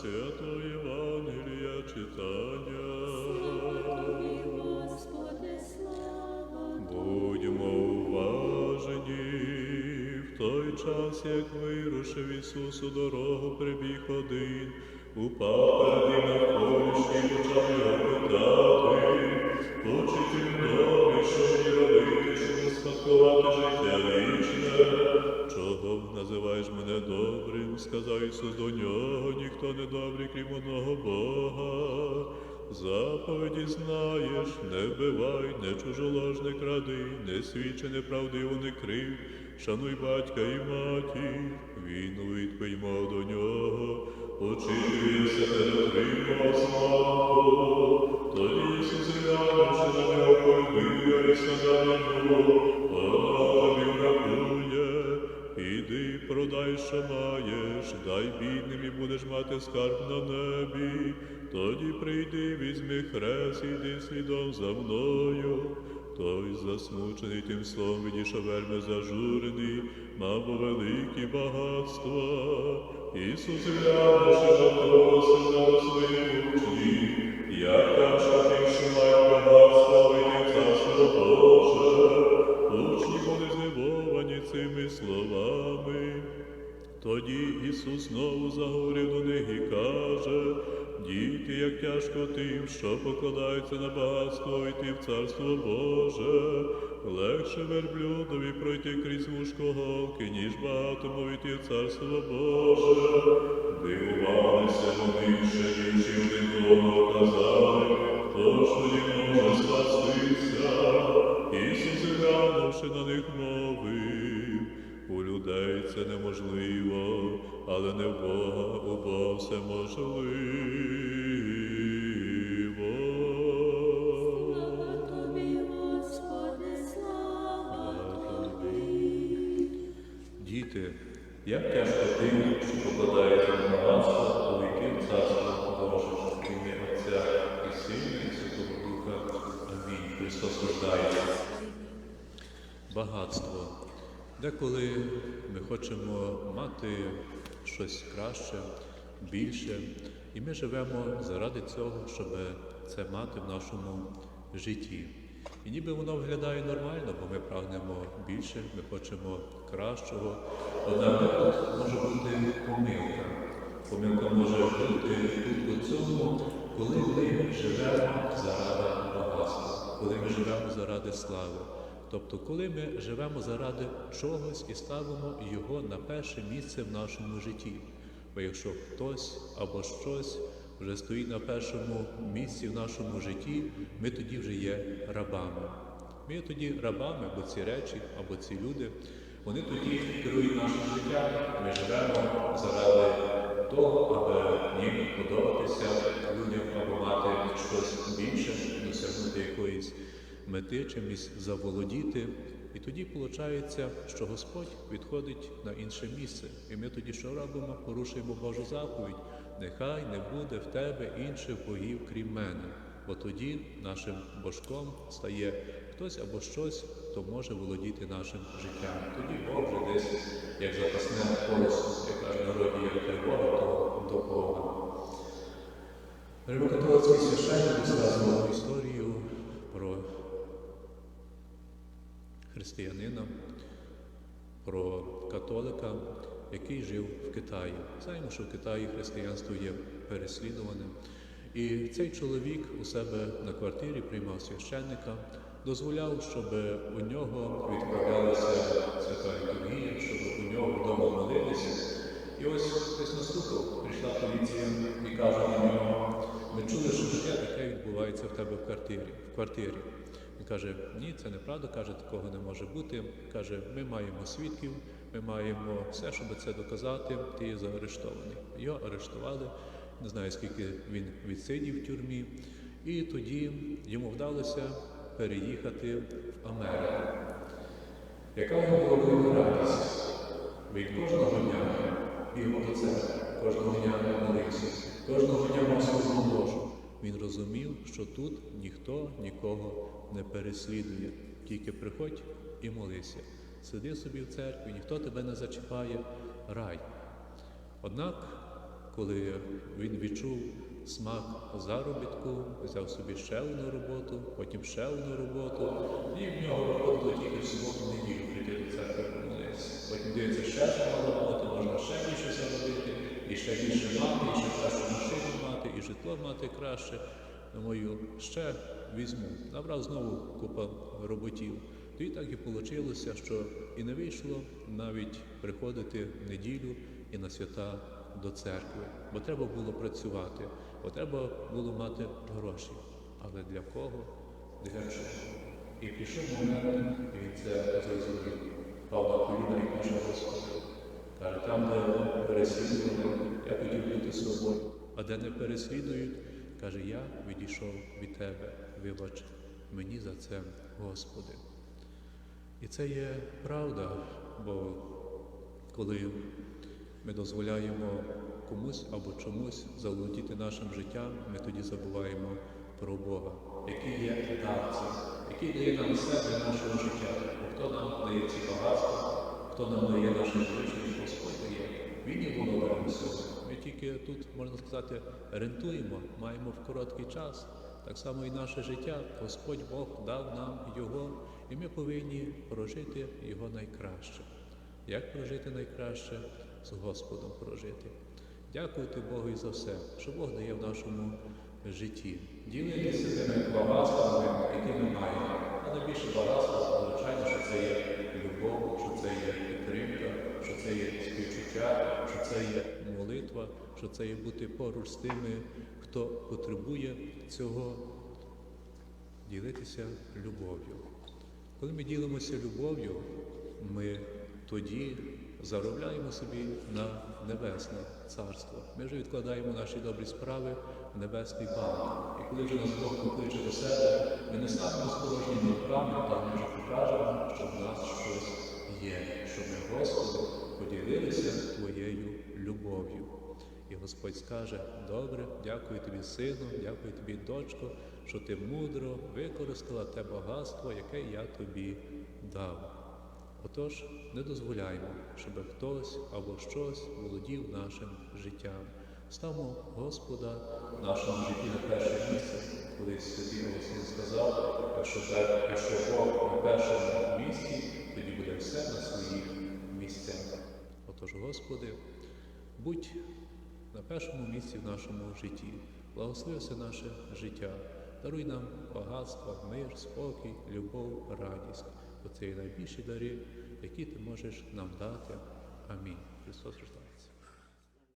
Святого Євангелія читання. Господи, слава Будьмо уважені. В той час, як вирушив Ісус у дорогу, прибіг один, упав перед ним навколишні, почав його питати. Учитель добрий, що робити, щоб успадкувати життя вічне? Чого називаєш мене добрим? Сказав Ісус до нього, ніхто не добрий, крім одного Бога. Заповіді знаєш, не вбивай, не чужолож, не кради, не свідчи неправдиво, не крив, шануй батька і матір. Він у до нього, учителюся не дотримав смаку. Тоді Ісус глянувши на нього, полюбив і сказав йому, Іди, продай, що маєш, дай бідним і будеш мати скарб на небі. Тоді прийди, візьми хрест, і йди слідом за мною. Той засмучений тим словом відійшов вельми зажурений, мав великі багатства. Ісус глянувши на того, сказав своїх учнів, як тяжко тим, що мають багатство, вийти в царство Боже. Учні були здивовані цими словами. Тоді Ісус знову заговорив до них і каже, діти, як тяжко тим, що покладаються на багатство йти в Царство Боже, легше верблюдові пройти крізь вушко голки, ніж багатому йти в Царство Боже. Дивувалися вони, ще інші один одного казали, хто ж тоді може спастися? Ісус, глянувши на них, мовив, у людей це неможливо, але не в Бога, у Бога все можливо. Слава тобі, Господи, слава тобі. Діти, як тяжко тим, що покладається на багатство, увійти в царство Боже, в ім'я Отця і Сина, і Святого Духа. Амінь. Христос рождається. Багатство. Деколи ми хочемо мати щось краще, більше, і ми живемо заради цього, щоб це мати в нашому житті. І ніби воно виглядає нормально, бо ми прагнемо більше, ми хочемо кращого. Однак тут може бути помилка. Помилка може бути тут у цьому, коли ми живемо заради багатства, коли ми живемо заради слави. Тобто, коли ми живемо заради чогось і ставимо його на перше місце в нашому житті. Бо якщо хтось або щось вже стоїть на першому місці в нашому житті, ми тоді вже є рабами. Ми є тоді рабами, бо ці речі або ці люди, вони тоді керують нашим життям. Ми живемо заради того, аби їм подобатися людям або мати щось більше, досягнути якоїсь мети, чимось заволодіти. І тоді виходить, що Господь відходить на інше місце. І ми тоді що робимо? Порушуємо Божу заповідь. Нехай не буде в тебе інших богів, крім мене. Бо тоді нашим божком стає хтось або щось, хто може володіти нашим життям. Тоді Бог вже десь, як запасне колесо, як каже народі, як християнина, про католика, який жив в Китаї. Знаємо, що в Китаї християнство є переслідуваним. І цей чоловік у себе на квартирі приймав священника, дозволяв, щоб у нього відправлялася свята літургія, щоб у нього вдома молилися. І ось хтось наступив, прийшла поліція і каже на нього, ми чули, що таке таке відбувається в тебе в квартирі. В квартирі. Він каже, ні, це неправда, каже, такого не може бути. Каже, ми маємо свідків, ми маємо все, щоб це доказати, ти заарештований. Його арештували, не знаю, скільки він відсидів в тюрмі. І тоді йому вдалося переїхати в Америку. Яка в нього була радість? Він кожного дня бігав до церкви, кожного дня молився, кожного дня мав свою ложу. Він розумів, що тут ніхто нікого не переслідує. Тільки приходь і молися. Сиди собі в церкві, ніхто тебе не зачіпає, рай. Однак, коли він відчув смак заробітку, взяв собі ще одну роботу, потім ще одну роботу, і в нього виходило тільки в суботу неділю прийти до церкви помолитися. Потім дивиться ще одна робота, можна ще більше заробити, і ще більше мати, і ще мати, і житло мати краще. Думаю, ще візьму. Набрав знову купа роботів. То і так і вийшло, що і не вийшло навіть приходити в неділю і на свята до церкви, бо треба було працювати, бо треба було мати гроші. Але для кого? Для чого? І пішов момент, і він це зрозумів. Пав на коліна і каже Господи. Каже, там, де переслідували, я хотів бути з собою, а де не переслідують, каже, я відійшов від тебе, вибач мені за це, Господи. І це є правда, бо коли ми дозволяємо комусь або чомусь заволодіти нашим життям, ми тоді забуваємо про Бога, який є дарцем, який дає нам для нашого життя. Хто нам дає ці багатства, хто нам дає наше життя, Господь дає. Він є володарем всього. Тільки тут, можна сказати, рентуємо, маємо в короткий час. Так само і наше життя, Господь Бог дав нам його, і ми повинні прожити його найкраще. Як прожити найкраще? З Господом прожити. Дякуйте Богу і за все, що Бог дає в нашому житті. Ділитися тими багатствами, які ми маємо. А найбільше багатство, звичайно, що це є любов, що це є підтримка, що це є співчуття, що це є молитва, що це є бути поруч з тими, хто потребує цього, ділитися любов'ю. Коли ми ділимося любов'ю, ми тоді заробляємо собі на небесне царство. Ми вже відкладаємо наші добрі справи в небесний банк. І коли вже нас Бог покличе до себе, ми не станемо з порожніми руками, а ми покажемо, що в нас щось є, що ми Господу поділилися твоєю любов'ю. І Господь скаже: добре, дякую тобі, сину, дякую тобі, дочко, що ти мудро використала те багатство, яке я тобі дав. Отож, не дозволяймо, щоб хтось або щось володів нашим життям. Ставмо Господа в нашому житті на перше місце. Колись святий Голосин сказав, якщо, якщо Бог на першому місці, тоді буде все на своїх місцях. Отож, Господи, будь на першому місці в нашому житті. Благослови наше життя. Даруй нам багатство, мир, спокій, любов, радість. Бо це є найбільші дари, які ти можеш нам дати. Амінь. Христос Христос.